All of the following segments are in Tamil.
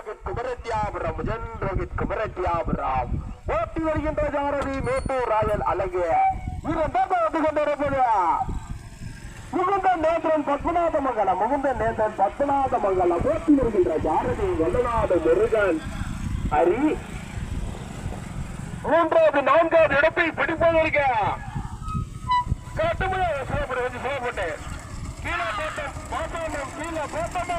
ரோஹித் குமரத்தியாபுரம் முதன் ரோஹித் குமரத்தியாபுரம் ஓட்டி வருகின்ற ஜாரதி மேட்டூர் ராயல் அழகு இரண்டாவது வந்து கொண்டிருப்பது முகுந்த நேந்திரன் பத்மநாத மங்கலம் முகுந்த நேந்திரன் பத்மநாத மங்கலம் ஓட்டி வருகின்ற ஜாரதி வல்லநாடு முருகன். ஹரி. மூன்றாவது நான்காவது இடத்தை பிடிப்பதற்கு கட்டுமையாக சிவப்பட்டு வந்து கீழே போட்டோம் கீழே போட்டோமா?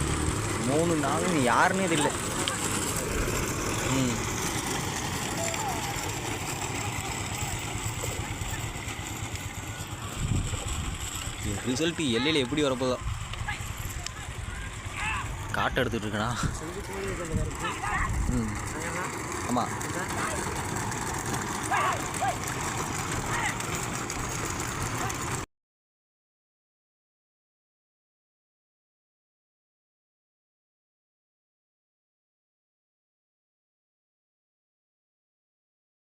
மூணு நாலு யாருன்னே இல்லை ம். ரிசல்ட்டு எல்லையில் எப்படி வரப்போதோ காட்டு எடுத்துகிட்டு இருக்கேனா? ம். ஆமாம்